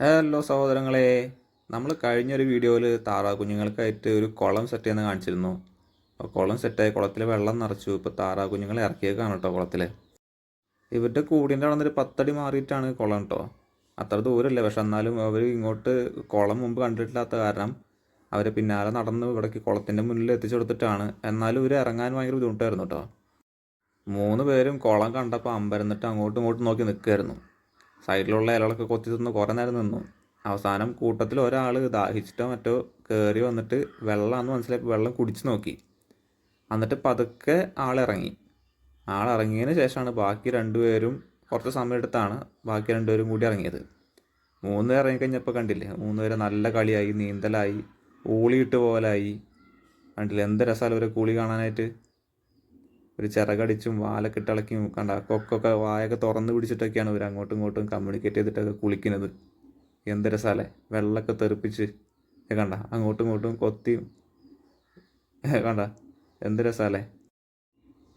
Hello സഹോദരങ്ങളെ നമ്മൾ കഴിഞ്ഞൊരു വീഡിയോയിൽ താറാവ് കുഞ്ഞുങ്ങൾക്കായിട്ട് ഒരു കുളം സെറ്റ് ചെയ്യുന്ന കാണിച്ചിരുന്നു. അപ്പോൾ കുളം സെറ്റായി കുളത്തിൽ വെള്ളം നിറച്ചു. ഇപ്പോൾ താറാവ് കുഞ്ഞുങ്ങളെ ഇറക്കിയേക്കാണ് കേട്ടോ കുളത്തിൽ ഇവരുടെ കൂടിന്റെ അവിടെ ഒരു പത്തടി മാറിയിട്ടാണ് കുളം കേട്ടോ. അത്ര ദൂരമല്ലേ പക്ഷെ എന്നാലും അവർ ഇങ്ങോട്ട് കുളം മുമ്പ് കണ്ടിട്ടില്ലാത്ത കാരണം അവരെ പിന്നാലെ നടന്ന് ഇവിടേക്ക് കുളത്തിന്റെ മുന്നിൽ എത്തിച്ചു കൊടുത്തിട്ടാണ്. എന്നാലും ഇവർ ഇറങ്ങാൻ ഭയങ്കര ബുദ്ധിമുട്ടായിരുന്നു കേട്ടോ. മൂന്ന് പേരും കുളം കണ്ടപ്പോൾ അമ്പരന്നിട്ട് അങ്ങോട്ടും ഇങ്ങോട്ടും നോക്കി നിൽക്കുമായിരുന്നു സൈഡിലുള്ള ഇലകളൊക്കെ കൊത്തി തിന്ന് കുറേ നേരം നിന്നു. അവസാനം കൂട്ടത്തിൽ ഒരാൾ ദാഹിച്ചിട്ടോ മറ്റോ കയറി വന്നിട്ട് വെള്ളമാണെന്ന് മനസ്സിലാക്കി വെള്ളം കുടിച്ചു നോക്കി. എന്നിട്ട് പതുക്കെ ആളിറങ്ങി. ആളിറങ്ങിയതിന് ശേഷമാണ് ബാക്കി രണ്ടുപേരും കുറച്ച് സമയം എടുത്താണ് ബാക്കി രണ്ടുപേരും കൂടി ഇറങ്ങിയത്. മൂന്ന് പേർ ഇറങ്ങിക്കഴിഞ്ഞപ്പോൾ കണ്ടില്ലേ? മൂന്ന് പേര് നല്ല കളിയായി നീന്തലായി ഊളിയിട്ട് പോലായി. കണ്ടില്ലേ? എന്ത് രസമല്ല ഒരു കൂളി കാണാനായിട്ട്. ഒരു ചിറകടിച്ചും വാലൊക്കെ ഇട്ടിളക്കിയും കണ്ട കൊക്കൊക്കെ വായൊക്കെ തുറന്ന് പിടിച്ചിട്ടൊക്കെയാണ് ഇവർ അങ്ങോട്ടും ഇങ്ങോട്ടും കമ്മ്യൂണിക്കേറ്റ് ചെയ്തിട്ടൊക്കെ കുളിക്കുന്നത്. എന്തൊരു രസാലേ വെള്ളമൊക്കെ തെറിപ്പിച്ച്. കണ്ട? അങ്ങോട്ടും ഇങ്ങോട്ടും കൊത്തിയും. കണ്ട? എന്തൊരു സ്ഥലേ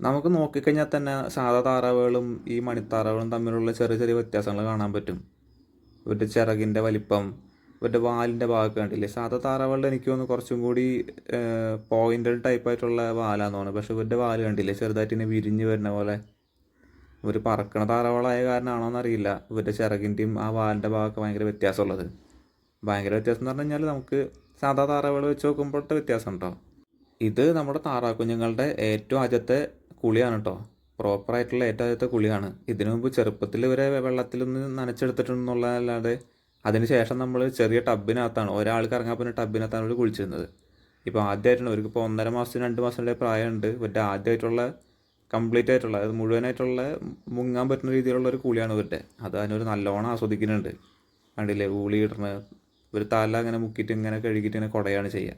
നമുക്ക് നോക്കിക്കഴിഞ്ഞാൽ തന്നെ സാധാ താറാവുകളും ഈ മണിത്താറാവുകളും തമ്മിലുള്ള ചെറിയ ചെറിയ വ്യത്യാസങ്ങൾ കാണാൻ പറ്റും. ഇവരുടെ ചിറകിന്റെ വലിപ്പം ഇവരുടെ വാലിന്റെ ഭാഗമൊക്കെ കണ്ടില്ലേ? സാധാ താറാവുകളുടെ എനിക്ക് തോന്നുന്നു കുറച്ചും കൂടി പോയിന്റഡ് ടൈപ്പായിട്ടുള്ള വാലാന്ന് തോന്നുന്നു. പക്ഷെ ഇവരുടെ വാൽ കണ്ടില്ലേ? ചെറുതായിട്ട് ഇങ്ങനെ വിരിഞ്ഞ് വരുന്ന പോലെ. ഇവർ പറക്കണ താറാവുകളായ കാരണമാണോ എന്നറിയില്ല ഇവരുടെ ചിറകിന്റെയും ആ വാലിന്റെ ഭാഗമൊക്കെ ഭയങ്കര വ്യത്യാസമുള്ളത്. ഭയങ്കര വ്യത്യാസം എന്ന് പറഞ്ഞു കഴിഞ്ഞാൽ നമുക്ക് സാധാ താറാവുകൾ വെച്ച് നോക്കുമ്പോഴത്തെ വ്യത്യാസം ഉണ്ടോ ഇത് നമ്മുടെ താറാക്കുഞ്ഞുങ്ങളുടെ ഏറ്റവും ആദ്യത്തെ കുളിയാണ് കേട്ടോ പ്രോപ്പറായിട്ടുള്ള ഏറ്റവും ആദ്യത്തെ കുളിയാണ്. ഇതിനു മുമ്പ് ചെറുപ്പത്തിൽ ഇവരെ വെള്ളത്തിലൊന്ന് നനച്ചെടുത്തിട്ടുണ്ടെന്നുള്ളതല്ലാതെ അതിനുശേഷം നമ്മൾ ചെറിയ ടബിനകത്താണ് ഒരാൾക്ക് ഇറങ്ങാൻ പറ്റുന്ന ടബിനകത്താണ് അവർ കുളിച്ചിരുന്നത്. ഇപ്പോൾ ആദ്യമായിട്ടാണ് അവർക്ക് ഇപ്പോൾ ഒന്നര മാസത്തിന് രണ്ട് മാസത്തിന്റെ പ്രായമുണ്ട്. ഇവരുടെ ആദ്യമായിട്ടുള്ള കംപ്ലീറ്റ് ആയിട്ടുള്ള അത് മുഴുവനായിട്ടുള്ള മുങ്ങാൻ പറ്റുന്ന രീതിയിലുള്ള ഒരു കുളിയാണ് ഇവരുടെ. അത് അതിനൊരു നല്ലോണം ആസ്വദിക്കുന്നുണ്ട്. കണ്ടില്ലേ കൂളി ഇടണ ഒരു തല അങ്ങനെ മുക്കിയിട്ട് ഇങ്ങനെ കഴുകിയിട്ട് ഇങ്ങനെ കുടയാണ് ചെയ്യുക.